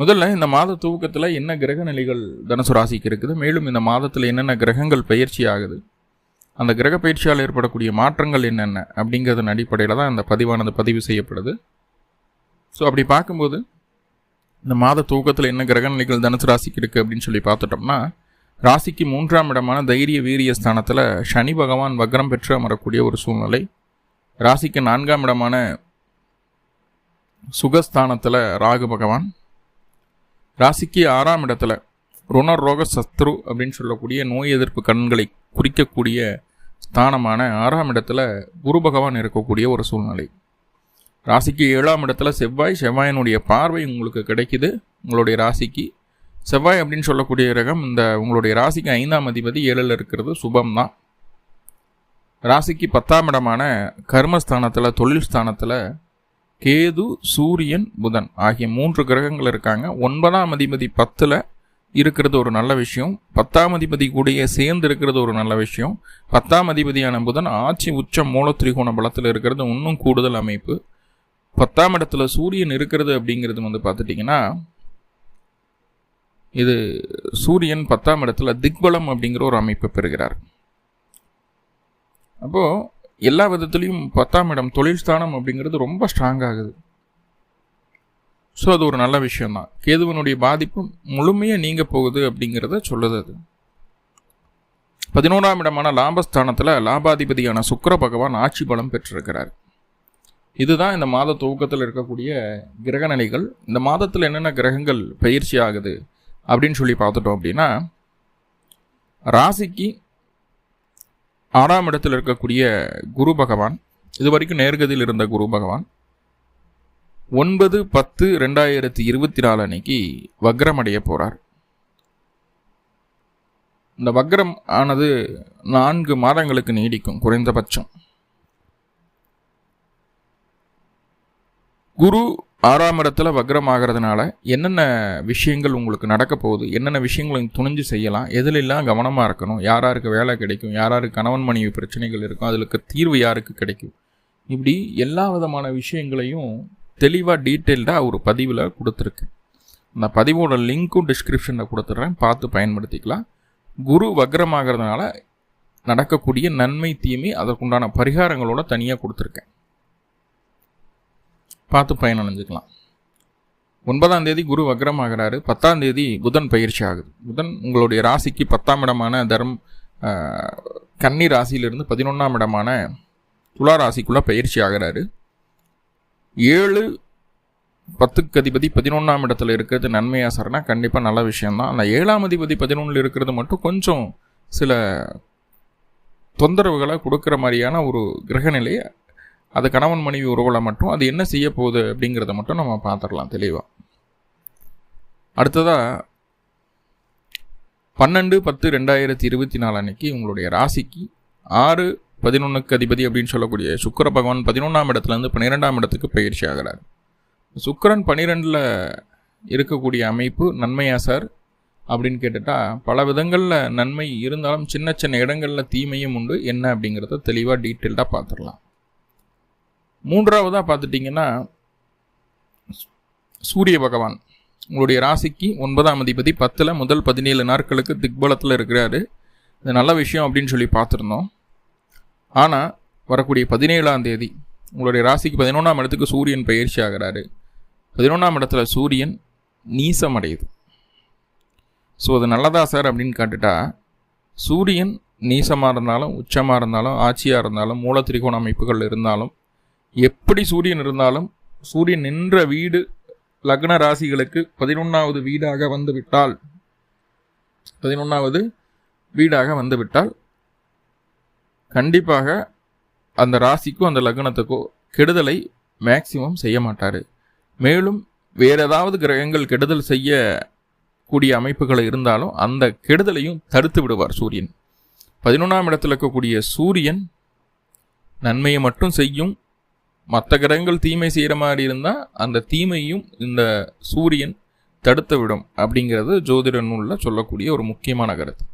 முதல்ல இந்த மாத துவக்கத்தில் என்ன கிரக நிலைகள் தனுசு ராசிக்கு இருக்குது? மேலும் இந்த மாதத்தில் என்னென்ன கிரகங்கள் பயிற்சி ஆகுது? அந்த கிரக பயிற்சியால் ஏற்படக்கூடிய மாற்றங்கள் என்னென்ன? அப்படிங்கிறதன் அடிப்படையில் தான் இந்த பதிவானது பதிவு செய்யப்படுது. ஸோ அப்படி பார்க்கும்போது இந்த மாத தூக்கத்தில் என்ன கிரக நிலைகள் தனுசு ராசிக்கு இருக்குது அப்படின்னு சொல்லி பார்த்துட்டோம்னா ராசிக்கு மூன்றாம் இடமான தைரிய வீரிய ஸ்தானத்தில் சனி பகவான் வக்ரம் பெற்று அமரக்கூடிய ஒரு சூழ்நிலை. ராசிக்கு நான்காம் இடமான சுகஸ்தானத்தில் ராகு பகவான் ராசிக்கு ஆறாம் இடத்துல ருணரோக சத்ரு அப்படின்னு சொல்லக்கூடிய நோய் எதிர்ப்பு கண்களை குறிக்கக்கூடிய ஸ்தானமான ஆறாம் இடத்துல குரு பகவான் இருக்கக்கூடிய ஒரு சூழ்நிலை. ராசிக்கு ஏழாம் இடத்துல செவ்வாய் செவ்வாயினுடைய பார்வை உங்களுக்கு கிடைக்குது. உங்களுடைய ராசிக்கு செவ்வாய் அப்படின்னு சொல்லக்கூடிய ரகம் இந்த உங்களுடைய ராசிக்கு ஐந்தாம் அதிபதி ஏழில் இருக்கிறது சுபம் தான் ராசிக்கு பத்தாம் இடமான கர்மஸ்தானத்தில் தொழில் ஸ்தானத்தில் கேது சூரியன் புதன் ஆகிய மூன்று கிரகங்கள் இருக்காங்க. ஒன்பதாம் அதிபதி பத்தில் இருக்கிறது ஒரு நல்ல விஷயம். பத்தாம் அதிபதி கூடயே சேர்ந்து இருக்கிறது ஒரு நல்ல விஷயம். பத்தாம் அதிபதியான புதன் ஆட்சி உச்ச மூல திரிகோண பலத்தில் இருக்கிறது இன்னும் கூடுதல் அமைப்பு. பத்தாம் இடத்துல சூரியன் இருக்கிறது அப்படிங்கிறது வந்து பார்த்துட்டிங்கன்னா இது சூரியன் பத்தாம் இடத்துல திக்பலம் அப்படிங்கிற ஒரு அமைப்பு பெறுகிறார். அப்போது எல்லா விதத்துலேயும் பத்தாம் இடம் தொழில் ஸ்தானம் அப்படிங்கிறது ரொம்ப ஸ்ட்ராங் ஆகுது. ஸோ அது ஒரு நல்ல விஷயம்தான். கேதுவனுடைய பாதிப்பு முழுமையாக நீங்க போகுது அப்படிங்கிறத சொல்லுது அது. பதினோராம் இடமான லாபஸ்தானத்தில் லாபாதிபதியான சுக்கர பகவான் ஆட்சி பலம் பெற்றிருக்கிறார். இதுதான் இந்த மாத துவக்கத்தில் இருக்கக்கூடிய கிரகநிலைகள் இந்த மாதத்தில் என்னென்ன கிரகங்கள் பயிற்சி ஆகுது அப்படின்னு சொல்லி பார்த்துட்டோம் அப்படின்னா ராசிக்கு ஆறாம் இடத்தில் இருக்கக்கூடிய குரு பகவான் இது வரைக்கும் நேர்கதியில் இருந்த குரு பகவான் ஒன்பது பத்து ரெண்டாயிரத்தி இருபத்தி நாலு அன்னைக்கு வக்ரம் அடைய போகிறார் இந்த வக்ரம் ஆனது நான்கு மாதங்களுக்கு நீடிக்கும் குறைந்தபட்சம். குரு ஆறாம் இடத்துல வக்ரம் ஆகிறதுனால என்னென்ன விஷயங்கள் உங்களுக்கு நடக்க போகுது? என்னென்ன விஷயங்களை துணிஞ்சு செய்யலாம்? எதிலெல்லாம் கவனமாக இருக்கணும்? யாராருக்கு வேலை கிடைக்கும்? யாராருக்கு கணவன் மனைவி பிரச்சனைகள் இருக்கும்? அதுக்கு தீர்வு யாருக்கு கிடைக்கும்? இப்படி எல்லா விதமான விஷயங்களையும் தெளிவாக டீட்டெயில்டாக ஒரு பதிவில் கொடுத்துருக்கேன் அந்த பதிவோட லிங்க்கும் டிஸ்கிரிப்ஷனில் கொடுத்துட்றேன். பார்த்து பயன்படுத்திக்கலாம். குரு வக்ரமாகிறதுனால நடக்கக்கூடிய நன்மை தீமை அதற்குண்டான பரிகாரங்களோட தனியாக கொடுத்துருக்கேன். பார்த்து பயனடைஞ்சுக்கலாம். ஒன்பதாம் தேதி குரு வக்ரமாகிறாரு. பத்தாம் தேதி புதன் பயிற்சி ஆகுது. புதன் உங்களுடைய ராசிக்கு பத்தாம் இடமான தர்ம் கன்னி ராசியிலிருந்து பதினொன்றாம் இடமான துலா ராசிக்குள்ளே பயிற்சி ஆகிறாரு. ஏழு பத்துக்கு அதிபதி பதினொன்றாம் இடத்துல இருக்கிறது நன்மையாக சார்னா கண்டிப்பாக நல்ல விஷயம்தான். அந்த ஏழாம் அதிபதி பதினொன்றில் இருக்கிறது மட்டும் கொஞ்சம் சில தொந்தரவுகளை கொடுக்குற மாதிரியான ஒரு கிரகநிலையை அது கணவன் மனைவி உறவில் மட்டும் அது என்ன செய்ய போகுது அப்படிங்கிறத மட்டும் நம்ம பார்த்துடலாம் தெளிவாக அடுத்ததாக பன்னெண்டு பத்து ரெண்டாயிரத்தி இருபத்தி நாலு அன்னைக்கு உங்களுடைய ராசிக்கு ஆறு பதினொன்றுக்கு அதிபதி அப்படின்னு சொல்லக்கூடிய சுக்கர பகவான் பதினொன்றாம் இடத்துலேருந்து பன்னிரெண்டாம் இடத்துக்கு பயிற்சி ஆகிறார். சுக்கரன் பன்னிரெண்டில் இருக்கக்கூடிய அமைப்பு நன்மையா சார்? அப்படின்னு கேட்டுட்டா பல விதங்களில் நன்மை இருந்தாலும் சின்ன சின்ன இடங்களில் தீமையும் உண்டு. என்ன அப்படிங்கிறத தெளிவாக டீட்டெயில்டாக பார்த்துடலாம். மூன்றாவதாக பார்த்துட்டிங்கன்னா சூரிய பகவான் உங்களுடைய ராசிக்கு ஒன்பதாம் அதிபதி பத்தில் முதல் பதினேழு நாட்களுக்கு திக்பலத்தில் இருக்கிறாரு. இது நல்ல விஷயம் அப்படின்னு சொல்லி பார்த்துருந்தோம். ஆனால் வரக்கூடிய பதினேழாம் தேதி உங்களுடைய ராசிக்கு பதினொன்றாம் இடத்துக்கு சூரியன் பயிற்சி ஆகிறாரு. பதினொன்றாம் இடத்துல சூரியன் நீசம் அடையுது ஸோ அது நல்லதா சார் அப்படின்னு கேட்டுட்டா சூரியன் நீசமாக இருந்தாலும் உச்சமாக இருந்தாலும் ஆட்சியாக இருந்தாலும் மூல திரிகோண அமைப்புகள் இருந்தாலும் எப்படி சூரியன் இருந்தாலும் சூரியன் நின்ற வீடு லக்ன ராசிகளுக்கு பதினொன்றாவது வீடாக வந்துவிட்டால் பதினொன்றாவது வீடாக வந்துவிட்டால் கண்டிப்பாக அந்த ராசிக்கும் அந்த லக்னத்துக்கோ கெடுதலை மேக்சிமம் செய்ய மாட்டார். மேலும் வேறு ஏதாவது கிரகங்கள் கெடுதல் செய்ய கூடிய அமைப்புகள் இருந்தாலும் அந்த கெடுதலையும் தடுத்து விடுவார் சூரியன். பதினொன்றாம் இடத்தில் இருக்கக்கூடிய சூரியன் நன்மையை மட்டும் செய்யும் மற்ற கிரகங்கள் தீமை செய்கிற மாதிரி இருந்தால் அந்த தீமையும் இந்த சூரியன் தடுத்து விடும் அப்படிங்கிறது ஜோதிட நூலில் சொல்லக்கூடிய ஒரு முக்கியமான கருத்து.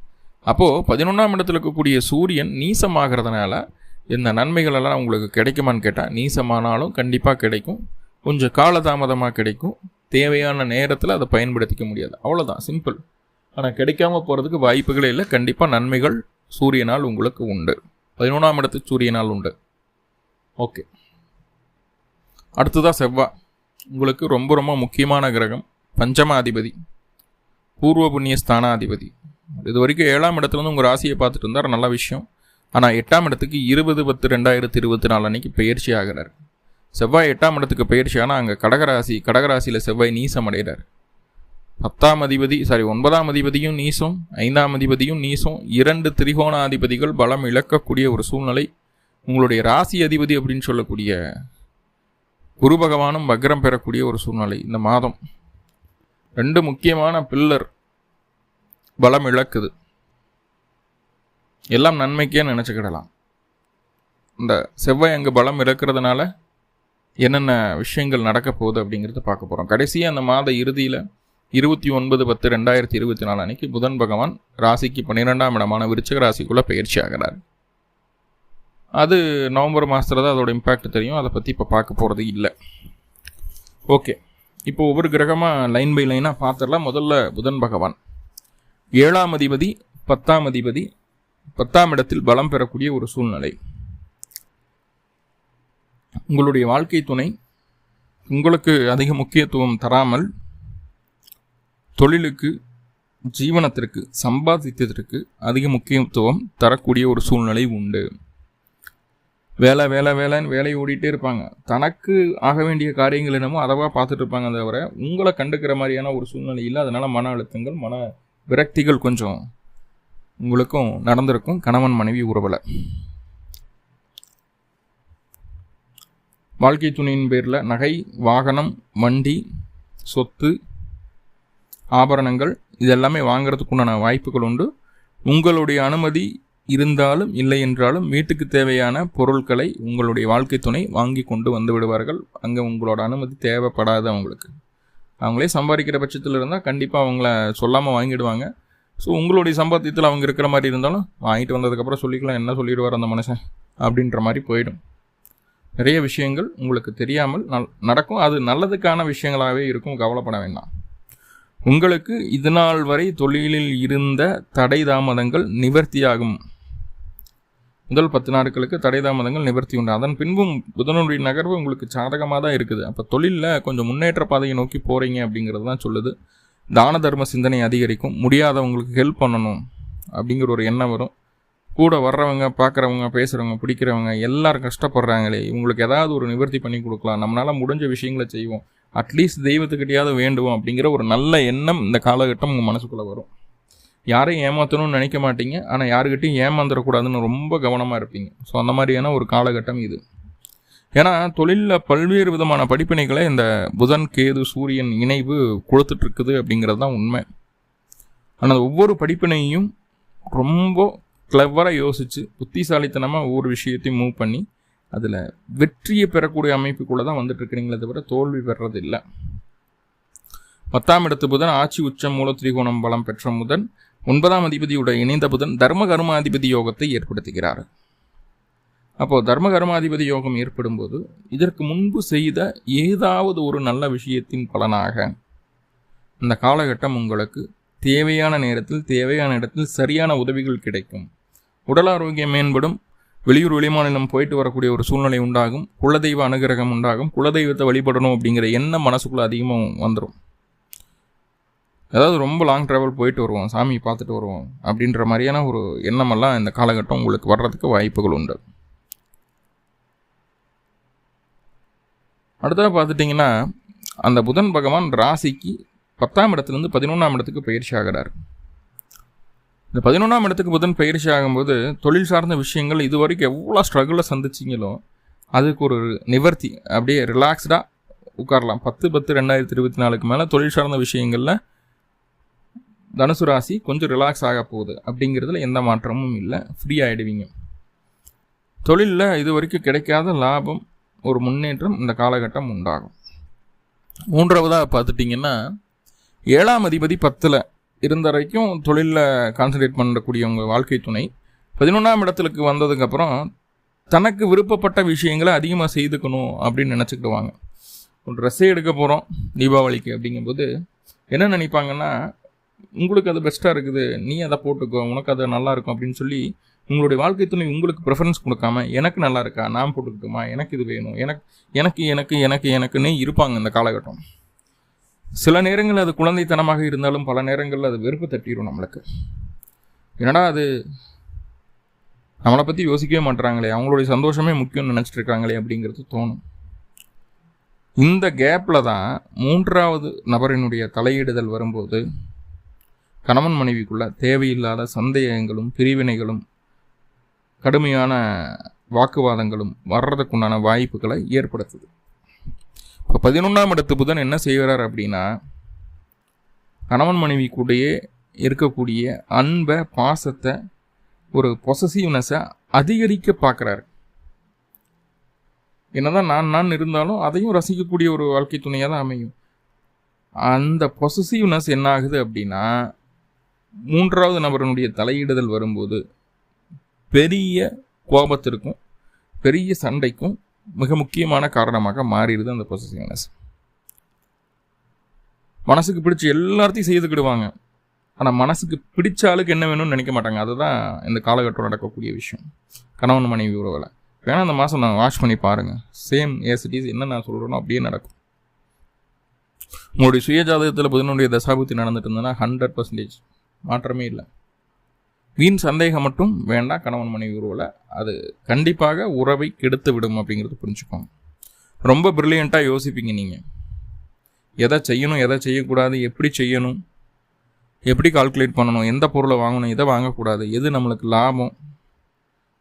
அப்போது பதினொன்றாம் இடத்துல இருக்கக்கூடிய சூரியன் நீசமாகிறதுனால இந்த நன்மைகள் எல்லாம் உங்களுக்கு கிடைக்குமான்னு கேட்டால் நீசமானாலும் கண்டிப்பாக கிடைக்கும். கொஞ்சம் காலதாமதமாக கிடைக்கும். தேவையான நேரத்தில் அதை பயன்படுத்திக்க முடியாது. அவ்வளோதான் சிம்பிள் ஆனால் கிடைக்காம போகிறதுக்கு வாய்ப்புகளே இல்லை. கண்டிப்பாக நன்மைகள் சூரியனால் உங்களுக்கு உண்டு. பதினொன்றாம் இடத்து சூரியனால் உண்டு. ஓகே. அடுத்ததாக செவ்வாய் உங்களுக்கு ரொம்ப ரொம்ப முக்கியமான கிரகம் பஞ்சமாதிபதி பூர்வ புண்ணிய ஸ்தானாதிபதி. இது வரைக்கும் ஏழாம் இடத்துல வந்து உங்கள் ராசியை பார்த்துட்டு இருந்தார் நல்ல விஷயம். ஆனால் எட்டாம் இடத்துக்கு இருபது பத்து ரெண்டாயிரத்தி இருபத்தி நாலு அன்னைக்கு பயிற்சி ஆகிறார். செவ்வாய் எட்டாம் இடத்துக்கு பயிற்சி ஆனால் அங்கே கடகராசி கடகராசியில் செவ்வாய் நீசம் அடைகிறார். பத்தாம் அதிபதி சாரி ஒன்பதாம் அதிபதியும் நீசம் ஐந்தாம் அதிபதியும் நீசம் இரண்டு திரிகோணாதிபதிகள் பலம் இழக்கக்கூடிய ஒரு சூழ்நிலை. உங்களுடைய ராசி அதிபதி அப்படின்னு சொல்லக்கூடிய குரு பகவானும் வக்ரம் பெறக்கூடிய ஒரு சூழ்நிலை. இந்த மாதம் ரெண்டு முக்கியமான பில்லர் பலம் இழக்குது. எல்லாம் நன்மைக்கே நினச்சிக்கிடலாம். இந்த செவ்வாய் அங்கே பலம் இழக்கிறதுனால என்னென்ன விஷயங்கள் நடக்க போகுது அப்படிங்கிறத பார்க்க போகிறோம் கடைசியாக அந்த மாத இறுதியில் இருபத்தி ஒன்பது பத்து ரெண்டாயிரத்தி இருபத்தி நாலு அன்னைக்கு புதன் பகவான் ராசிக்கு பன்னிரெண்டாம் இடமான விருச்சக ராசிக்குள்ளே பயிற்சி ஆகிறார். அது நவம்பர் மாதத்தில் தான் அதோட இம்பேக்ட் தெரியும். அதை பற்றி இப்போ பார்க்க போகிறது இல்லை. ஓகே இப்போ ஒவ்வொரு கிரகமாக லைன் பை லைனாக பார்த்துடலாம். முதல்ல புதன் பகவான். ஏழாம் அதிபதி பத்தாம் அதிபதி பத்தாம் இடத்தில் பலம் பெறக்கூடிய ஒரு சூழ்நிலை. உங்களுடைய வாழ்க்கை துணை உங்களுக்கு அதிக முக்கியத்துவம் தராமல் தொழிலுக்கு ஜீவனத்திற்கு சம்பாதித்ததற்கு அதிக முக்கியத்துவம் தரக்கூடிய ஒரு சூழ்நிலை உண்டு. வேலை வேலை வேலைன்னு வேலையை ஓடிட்டே இருப்பாங்க. தனக்கு ஆக வேண்டிய காரியங்கள் என்னமோ அதவா பார்த்துட்டு இருப்பாங்க தவிர உங்களை கண்டுக்கிற மாதிரியான ஒரு சூழ்நிலை இல்லை. அதனால் மன அழுத்தங்கள் மன விரக்திகள் கொஞ்சம் உங்களுக்கும் நடந்திருக்கும். கணவன் மனைவி உறவில். வாழ்க்கை துணையின் பேரில் நகை வாகனம் வண்டி சொத்து ஆபரணங்கள் இதெல்லாமே வாங்கிறதுக்குண்டான வாய்ப்புகள் உண்டு. உங்களுடைய அனுமதி இருந்தாலும் இல்லை என்றாலும் வீட்டுக்கு தேவையான பொருட்களை உங்களுடைய வாழ்க்கை துணை வாங்கி கொண்டு வந்து விடுவார்கள். அங்கே உங்களோட அனுமதி தேவைப்படாது அவங்களுக்கு. அவங்களே சம்பாதிக்கிற பட்சத்தில் இருந்தால் கண்டிப்பாக அவங்கள சொல்லாமல் வாங்கிடுவாங்க. ஸோ உங்களுடைய சம்பாத்தியத்தில் அவங்க இருக்கிற மாதிரி இருந்தாலும் வாங்கிட்டு வந்ததுக்கப்புறம் சொல்லிக்கலாம் என்ன சொல்லிடுவார் அந்த மனுஷன்? அப்படின்ற மாதிரி போயிடும். நிறைய விஷயங்கள் உங்களுக்கு தெரியாமல் நல் நடக்கும். அது நல்லதுக்கான விஷயங்களாகவே இருக்கும். கவலைப்பட வேண்டாம். உங்களுக்கு இது நாள் வரை தொழிலில் இருந்த தடை தாமதங்கள் நிவர்த்தியாகும். முதல் பத்து நாட்களுக்கு தடை தாமதங்கள் நிவர்த்தி உண்டு. அதன் பின்பும் புதனுடைய நகர்வு உங்களுக்கு சாதகமாக தான் இருக்குது. அப்போ தொழிலில் கொஞ்சம் முன்னேற்ற பாதையை நோக்கி போகிறீங்க அப்படிங்கிறது தான் சொல்லுது. தான தர்ம சிந்தனை அதிகரிக்கும். முடியாதவங்களுக்கு ஹெல்ப் பண்ணணும் அப்படிங்கிற ஒரு எண்ணம் வரும். கூட வர்றவங்க பார்க்குறவங்க பேசுகிறவங்க பிடிக்கிறவங்க எல்லாரும் கஷ்டப்படுறாங்களே. இவங்களுக்கு ஏதாவது ஒரு நிவர்த்தி பண்ணி கொடுக்கலாம். நம்மளால் முடிஞ்ச விஷயங்களை செய்வோம். அட்லீஸ்ட் தெய்வத்துக்கிட்டையாவது வேண்டுவோம் அப்படிங்கிற ஒரு நல்ல எண்ணம் இந்த காலகட்டம் உங்கள் மனசுக்குள்ளே வரும். யாரையும் ஏமாற்றணும்னு நினைக்க மாட்டீங்க. ஆனால் யாருக்கிட்டையும் ஏமாந்துடக்கூடாதுன்னு ரொம்ப கவனமாக இருப்பீங்க. ஸோ அந்த மாதிரியான ஒரு காலகட்டம் இது. ஏன்னா தொழிலில் பல்வேறு விதமான படிப்பினைகளை இந்த புதன் கேது சூரியன் இணைவு கொடுத்துட்ருக்குது அப்படிங்கிறது தான் உண்மை. ஆனால் ஒவ்வொரு படிப்பினையும் ரொம்ப கிளவராக யோசித்து புத்திசாலித்தனமாக ஒவ்வொரு விஷயத்தையும் மூவ் பண்ணி அதில் வெற்றியை பெறக்கூடிய அமைப்புக்குள்ளே தான் வந்துட்டு இருக்கிறீங்களே தவிர தோல்வி பெறது இல்லை பத்தாம் இடத்து புதன் ஆட்சி உச்சம் மூல திரிகோணம் பலம் பெற்ற முதன் ஒன்பதாம் அதிபதியுடன் இணைந்த புதன் தர்ம கர்மாதிபதி யோகத்தை ஏற்படுத்துகிறார். அப்போது தர்ம கர்மாதிபதி யோகம் ஏற்படும்போது இதற்கு முன்பு செய்த ஏதாவது ஒரு நல்ல விஷயத்தின் பலனாக அந்த காலகட்டம் உங்களுக்கு தேவையான நேரத்தில் தேவையான இடத்தில் சரியான உதவிகள் கிடைக்கும். உடல் ஆரோக்கியம் மேம்படும். வெளியூர் வெளிமாநிலம் போயிட்டு வரக்கூடிய ஒரு சூழ்நிலை உண்டாகும். குலதெய்வ அனுகிரகம் உண்டாகும். குலதெய்வத்தை வழிபடணும் அப்படிங்கிற எண்ணம் மனசுக்குள்ளே அதிகமாக வந்துடும் அதாவது ரொம்ப லாங் ட்ராவல் போயிட்டு வருவோம் சாமி பார்த்துட்டு வருவோம் அப்படின்ற மாதிரியான ஒரு எண்ணமெல்லாம் இந்த காலகட்டம் உங்களுக்கு வர்றதுக்கு வாய்ப்புகள் உண்டு. அடுத்தது பார்த்துட்டிங்கன்னா அந்த புதன் பகவான் ராசிக்கு பத்தாம் இடத்துலேருந்து பதினொன்றாம் இடத்துக்கு பயிற்சி ஆகிறார். இந்த பதினொன்றாம் இடத்துக்கு புதன் பயிற்சி ஆகும்போது தொழில் சார்ந்த விஷயங்கள் இது வரைக்கும் எவ்வளோ ஸ்ட்ரகிளில் சந்திச்சிங்களோ அதுக்கு ஒரு நிவர்த்தி. அப்படியே ரிலாக்ஸ்டாக உட்காரலாம். பத்து பத்து ரெண்டாயிரத்தி இருபத்தி நாலுக்கு மேலே தொழில் சார்ந்த விஷயங்களில் தனுசு ராசி கொஞ்சம் ரிலாக்ஸ் ஆக போகுது அப்படிங்கிறதுல எந்த மாற்றமும் இல்லை. ஃப்ரீ ஆகிடுவீங்க தொழிலில் இது வரைக்கும் கிடைக்காத லாபம் ஒரு முன்னேற்றம் இந்த காலகட்டம் உண்டாகும். மூன்றாவதாக பார்த்துட்டிங்கன்னா ஏழாம் அதிபதி பத்தில் இருந்த வரைக்கும் தொழிலில் கான்சன்ட்ரேட் பண்ணக்கூடிய உங்கள் வாழ்க்கை துணை பதினொன்றாம் இடத்துக்கு வந்ததுக்கப்புறம் தனக்கு விருப்பப்பட்ட விஷயங்களை அதிகமாக செய்துக்கணும் அப்படின்னு நினச்சிக்கிடுவாங்க. ஒரு ட்ரெஸ்ஸே எடுக்க போகிறோம் தீபாவளிக்கு அப்படிங்கும்போது என்ன நினைப்பாங்கன்னா உங்களுக்கு அது பெஸ்ட்டாக இருக்குது நீ அதை போட்டுக்கோ உனக்கு அது நல்லாயிருக்கும் அப்படின்னு சொல்லி உங்களுடைய வாழ்க்கை துணை உங்களுக்கு ப்ரிஃபரன்ஸ் கொடுக்காம எனக்கு நல்லா இருக்கா நான் போட்டுக்கிட்டுமா எனக்கு இது வேணும் எனக்கு எனக்கு எனக்கு எனக்கு எனக்குன்னே இருப்பாங்க இந்த காலகட்டம். சில நேரங்களில் அது குழந்தைத்தனமாக இருந்தாலும் பல நேரங்களில் அது வெறுப்பு தட்டிடும் நம்மளுக்கு. என்னடா அது? நம்மளை பற்றி யோசிக்கவே மாட்டுறாங்களே அவங்களுடைய சந்தோஷமே முக்கியம்னு நினச்சிட்டு இருக்காங்களே அப்படிங்கிறது தோணும். இந்த கேப்பில் தான் மூன்றாவது நபரினுடைய தலையிடுதல் வரும்போது கணவன் மனைவிக்குள்ள தேவையில்லாத சந்தேகங்களும் பிரிவினைகளும் கடுமையான வாக்குவாதங்களும் வர்றதுக்குண்டான வாய்ப்புகளை ஏற்படுத்துது. இப்போ பதினொன்றாம் இடத்து புதன் என்ன செய்கிறார் அப்படின்னா கணவன் மனைவி கூடயே இருக்கக்கூடிய அன்பை பாசத்தை ஒரு பொசசிவ்னஸை அதிகரிக்க பார்க்குறாரு. என்னதான் நான் நான் இருந்தாலும் அதையும் ரசிக்கக்கூடிய ஒரு வாழ்க்கை துணையாக தான் அமையும். அந்த பொசசிவ்னஸ் என்ன ஆகுது அப்படின்னா மூன்றாவது நபரனுடைய தலையிடுதல் வரும்போது பெரிய கோபத்திற்கும் பெரிய சண்டைக்கும் மிக முக்கியமான காரணமாக மாறிடுது அந்த பொசசிவ்னஸ் மனசுக்கு பிடிச்ச எல்லாத்தையும் செய்துக்கிடுவாங்க ஆனால் மனசுக்கு பிடிச்ச ஆளுக்கு என்ன வேணும்னு நினைக்க மாட்டாங்க. அதுதான் இந்த காலகட்டம் நடக்கக்கூடிய விஷயம். கணவன் மனைவி உறவில். வேணால் அந்த மாதம் நான் வாஷ் பண்ணி பாருங்கள் சேம் ஏசிட்டிஸ் என்ன நான் சொல்கிறேனோ அப்படியே நடக்கும். உங்களுடைய சுய ஜாதகத்தில் புதனுடைய தசாபுத்தி நடந்துட்டு இருந்ததுன்னா ஹண்ட்ரட் பர்சன்டேஜ் மாற்றமே இல்லை. வீண் சந்தேகம் மட்டும் வேண்டாம் கணவன் மனைவி உறவில். அது கண்டிப்பாக உறவை கெடுத்து விடும் அப்படிங்கிறது புரிஞ்சுக்கோங்க. ரொம்ப ப்ரில்லியண்ட்டாக யோசிப்பீங்க நீங்கள் எதை செய்யணும் எதை செய்யக்கூடாது எப்படி செய்யணும் எப்படி கால்குலேட் பண்ணணும் எந்த பொருளை வாங்கணும் எதை வாங்கக்கூடாது எது நம்மளுக்கு லாபம்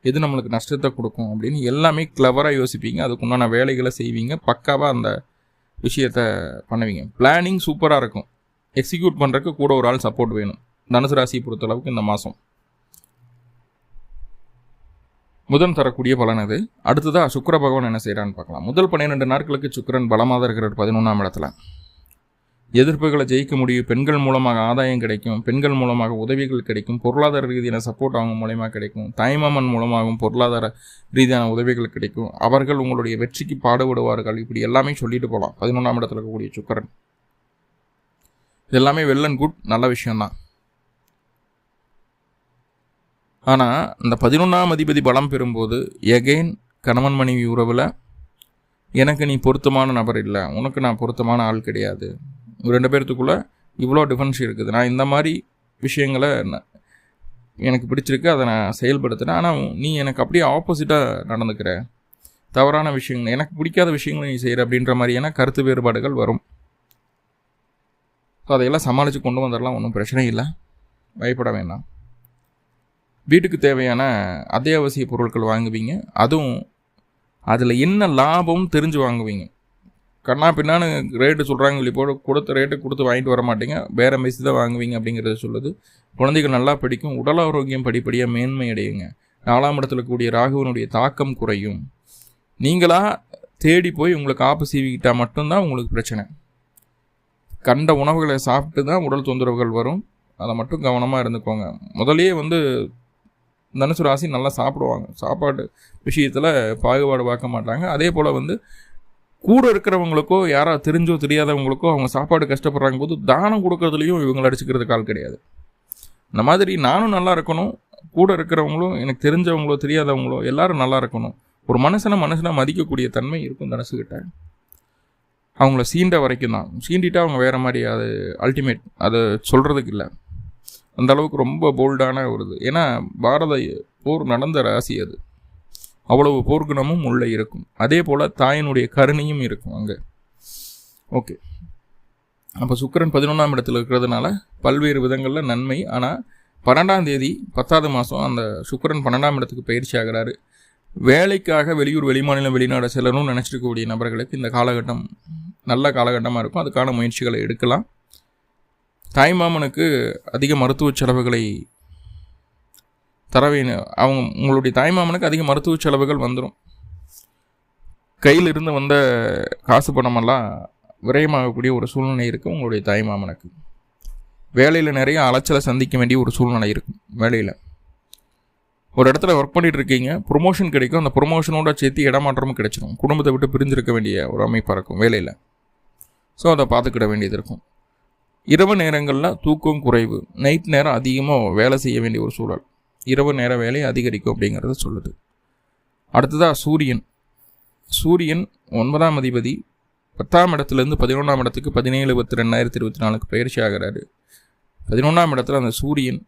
எது நம்மளுக்கு நஷ்டத்தை கொடுக்கும் அப்படின்னு எல்லாமே கிளவராக யோசிப்பீங்க. அதுக்குண்டான வேலைகளை செய்வீங்க. பக்காவாக அந்த விஷயத்த பண்ணுவீங்க. பிளானிங் சூப்பராக இருக்கும். எக்ஸிக்யூட் பண்ணுறதுக்கு கூட ஒரு ஆள் சப்போர்ட் வேணும். தனுசு ராசியை பொறுத்தளவுக்கு இந்த மாதம் முதன் தரக்கூடிய பலன் அது. அடுத்ததாக சுக்கர பகவான் என்ன செய்கிறான்னு பார்க்கலாம். முதல் பன்னிரெண்டு நாட்களுக்கு சுக்கரன் பலமாக இருக்கிற பதினொன்றாம் இடத்துல. எதிர்ப்புகளை ஜெயிக்க முடியும். பெண்கள் மூலமாக ஆதாயம் கிடைக்கும். பெண்கள் மூலமாக உதவிகள் கிடைக்கும். பொருளாதார ரீதியான சப்போர்ட் அவங்க மூலயமா கிடைக்கும். தாய்மாமன் மூலமாகவும் பொருளாதார ரீதியான உதவிகள் கிடைக்கும். அவர்கள் உங்களுடைய வெற்றிக்கு பாடுபடுவார்கள். இப்படி எல்லாமே சொல்லிட்டு போகலாம் பதினொன்றாம் இடத்துல இருக்கக்கூடிய சுக்கரன். இது எல்லாமே வெல் அண்ட் குட் நல்ல விஷயம்தான். ஆனால் இந்த பதினொன்றாம் அதிபதி பலம் பெறும்போது எகெயின் கணவன் மனைவி உறவில் எனக்கு நீ பொருத்தமான நபர் இல்லை உனக்கு நான் பொருத்தமான ஆள் கிடையாது. ரெண்டு பேர்த்துக்குள்ளே இவ்வளோ டிஃப்ரென்ஸ் இருக்குது. நான் இந்த மாதிரி விஷயங்களை எனக்கு பிடிச்சிருக்கு அதை நான் செயல்படுத்துகிறேன் ஆனால் நீ எனக்கு அப்படியே ஆப்போசிட்டாக நடந்துக்கிற தவறான விஷயங்கள் எனக்கு பிடிக்காத விஷயங்களை நீ செய்கிற அப்படின்ற மாதிரியான கருத்து வேறுபாடுகள் வரும். ஸோ அதையெல்லாம் சமாளித்து கொண்டு வந்துடலாம் ஒன்றும் பிரச்சனை இல்லை. பயப்பட வேண்டாம். வீட்டுக்கு தேவையான அத்தியாவசிய பொருட்கள் வாங்குவீங்க. அதுவும் அதில் என்ன லாபம் தெரிஞ்சு வாங்குவீங்க. கண்ணா பின்னான்னு ரேட்டு சொல்கிறாங்க சொல்லி போட கொடுத்த ரேட்டு கொடுத்து வாங்கிட்டு வர மாட்டீங்க. வேறு மெஸ் தான் வாங்குவீங்க அப்படிங்கிறத சொல்லுது. குழந்தைகள் நல்லா படிக்கும் உடல் ஆரோக்கியம் படிப்படியாக மேன்மை அடையுங்க. நாலாம் இடத்துல கூடிய ராகுவனுடைய தாக்கம் குறையும். நீங்களாக தேடி போய் உங்களுக்கு ஆப்பு சீவிக்கிட்டால் மட்டும்தான் உங்களுக்கு பிரச்சனை. கண்ட உணவுகளை சாப்பிட்டு தான் உடல் தொந்தரவுகள் வரும். அதை மட்டும் கவனமாக இருந்துக்கோங்க. முதலே வந்து தனுசு ராசி நல்லா சாப்பிடுவாங்க. சாப்பாடு விஷயத்தில் பாகுபாடு பார்க்க மாட்டாங்க. அதே போல் வந்து கூட இருக்கிறவங்களுக்கோ யாரோ தெரிஞ்சோ தெரியாதவங்களுக்கோ அவங்க சாப்பாடு கஷ்டப்படுறாங்க போது தானம் கொடுக்கறதுலையும் இவங்களை அடிச்சுக்கிறதுக்கு ஆள் கிடையாது. இந்த மாதிரி நானும் நல்லா இருக்கணும். கூட இருக்கிறவங்களும் எனக்கு தெரிஞ்சவங்களோ தெரியாதவங்களோ எல்லாரும் நல்லா இருக்கணும். ஒரு மனசில் மனசில் மதிக்கக்கூடிய தன்மை இருக்கும் தனசுக்கிட்ட அவங்கள சீண்ட வரைக்கும் தான். சீண்டிட்டா அவங்க வேறு மாதிரி அது அல்டிமேட் அதை சொல்கிறதுக்கு இல்லை. அந்த அளவுக்கு ரொம்ப போல்டான ஒரு இது ஏன்னா பாரத போர் நடந்த ராசி அது. அவ்வளவு போர்க்குணமும் உள்ளே இருக்கும். அதே போல் தாயினுடைய கருணையும் இருக்கும் அங்கே. ஓகே அப்போ சுக்கரன் பதினொன்றாம் இடத்துல இருக்கிறதுனால பல்வேறு விதங்களில் நன்மை. ஆனால் பன்னெண்டாம் தேதி பத்தாவது மாதம் அந்த சுக்கரன் பன்னெண்டாம் இடத்துக்கு பயிற்சி ஆகிறாரு. வேலைக்காக வெளியூர் வெளிமாநிலம் வெளிநாடு செல்லணும்னு நினச்சிருக்கக்கூடிய நபர்களுக்கு இந்த காலகட்டம் நல்ல காலகட்டமாக இருக்கும். அதுக்கான முயற்சிகளை எடுக்கலாம். தாய்மாமனுக்கு அதிக மருத்துவ செலவுகளை தர வேணும் அவங்க உங்களுடைய தாய்மாமனுக்கு அதிக மருத்துவ செலவுகள் வந்துடும் கையிலிருந்து வந்த காசு பணமெல்லாம் விரயமாகக்கூடிய ஒரு சூழ்நிலை இருக்குது உங்களுடைய தாய்மாமனுக்கு வேலையில் நிறைய அலைச்சலை சந்திக்க வேண்டிய ஒரு சூழ்நிலை இருக்கும் வேலையில். ஒரு இடத்துல ஒர்க் பண்ணிகிட்டு இருக்கீங்க ப்ரொமோஷன் கிடைக்கும் அந்த ப்ரொமோஷனோட சேர்த்து இடமாற்றமும் கிடைச்சிடும் குடும்பத்தை விட்டு பிரிஞ்சிருக்க வேண்டிய ஒரு அமைப்பாக இருக்கும் வேலையில். ஸோ அதை பார்த்துக்கிட வேண்டியது இருக்கும். இரவு நேரங்களில் தூக்கம் குறைவு நைட் நேரம் அதிகமாக வேலை செய்ய வேண்டிய ஒரு சூழல். இரவு நேர வேலை அதிகரிக்கும் அப்படிங்கிறத சொல்லுது. அடுத்ததாக சூரியன். சூரியன் ஒன்பதாம் அதிபதி பத்தாம் இடத்துலேருந்து பதினொன்றாம் இடத்துக்கு பதினேழு பத்து ரெண்டாயிரத்தி இருபத்தி நாலுக்கு பயிற்சி ஆகிறாரு. பதினொன்றாம் இடத்துல அந்த சூரியன்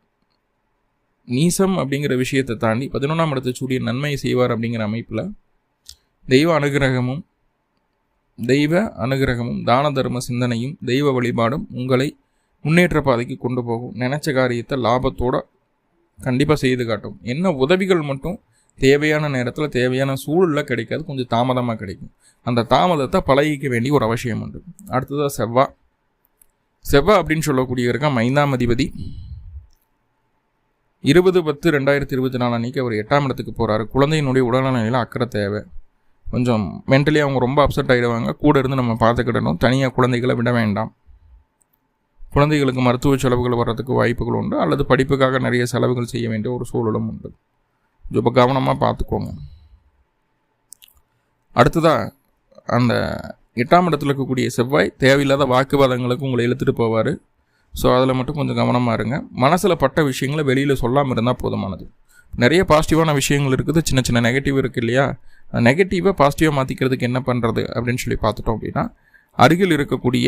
நீசம் அப்படிங்கிற விஷயத்தை தாண்டி பதினொன்றாம் இடத்து சூரியன் நன்மையை செய்வார் அப்படிங்கிற அமைப்பில் தெய்வ அனுகிரகமும் தெய்வ அனுகிரகமும் தான தர்ம சிந்தனையும் தெய்வ வழிபாடும் உங்களை முன்னேற்ற பாதைக்கு கொண்டு போகும். நினச்ச காரியத்தை லாபத்தோடு கண்டிப்பாக செய்து காட்டும். என்ன உதவிகள் மட்டும் தேவையான நேரத்தில் தேவையான சூழலில் கிடைக்காது. கொஞ்சம் தாமதமாக கிடைக்கும். அந்த தாமதத்தை பழகிக்க வேண்டிய ஒரு அவசியம் உண்டு. அடுத்ததாக செவ்வா. செவ்வா அப்படின்னு சொல்லக்கூடிய இருக்கான் ஐந்தாம் அதிபதி. இருபது பத்து ரெண்டாயிரத்தி இருபத்தி நாலு அன்றைக்கி அவர் எட்டாம் இடத்துக்கு போகிறாரு குழந்தையினுடைய உடல்நிலையில் அக்கறை தேவை. கொஞ்சம் மென்டலி அவங்க ரொம்ப அப்செட் ஆகிடுவாங்க கூட இருந்து நம்ம பார்த்துக்கிடணும். தனியாக குழந்தைகளை விட வேண்டாம். குழந்தைகளுக்கு மருத்துவ செலவுகள் வர்றதுக்கு வாய்ப்புகள் உண்டு. அல்லது படிப்புக்காக நிறைய செலவுகள் செய்ய வேண்டிய ஒரு சூழலும் உண்டு. ரொம்ப கவனமாக பார்த்துக்கோங்க. அடுத்ததாக அந்த எட்டாம் இடத்துல இருக்கக்கூடிய செவ்வாய் தேவையில்லாத வாக்குவாதங்களுக்கு உங்களை இழுத்துட்டு போவார். ஸோ அதில் மட்டும் கொஞ்சம் கவனமாக இருங்க. மனசில் பட்ட விஷயங்களை வெளியில் சொல்லாமல் இருந்தால் போதுமானது. நிறைய பாசிட்டிவான விஷயங்கள் இருக்குது. சின்ன சின்ன நெகட்டிவ் இருக்குது இல்லையா? நெகட்டிவாக பாசிட்டிவாக மாற்றிக்கிறதுக்கு என்ன பண்ணுறது அப்படின்னு சொல்லி பார்த்துட்டோம் அப்படின்னா அருகில் இருக்கக்கூடிய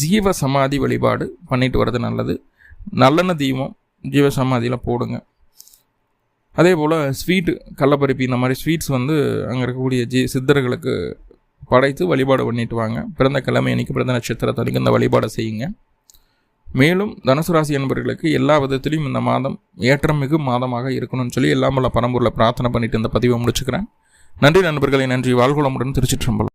ஜீவ சமாதி வழிபாடு பண்ணிட்டு வர்றது நல்லது. நல்லெண்ணெய் தீபம் ஜீவ சமாதியில் போடுங்க. அதே போல் ஸ்வீட்டு கள்ளப்பருப்பி இந்த மாதிரி ஸ்வீட்ஸ் வந்து அங்கே இருக்கக்கூடிய ஜி சித்தர்களுக்கு படைத்து வழிபாடு பண்ணிட்டு வாங்க. பிறந்த கிழமை அன்னைக்கு பிறந்த நட்சத்திரத்தன்னைக்கு இந்த வழிபாடை செய்யுங்க. மேலும் தனுசு ராசி என்பவர்களுக்கு எல்லா விதத்திலையும் இந்த மாதம் ஏற்றம் மிகு மாதமாக இருக்கணும்னு சொல்லி எல்லாம் உள்ள பரம்பூரில் பிரார்த்தனை பண்ணிட்டு இந்த பதிவை முடிச்சுக்கிறேன். நன்றி நண்பர்களை நன்றி. வாழ்குளமுடன் திருச்சிற்றம்பலம்.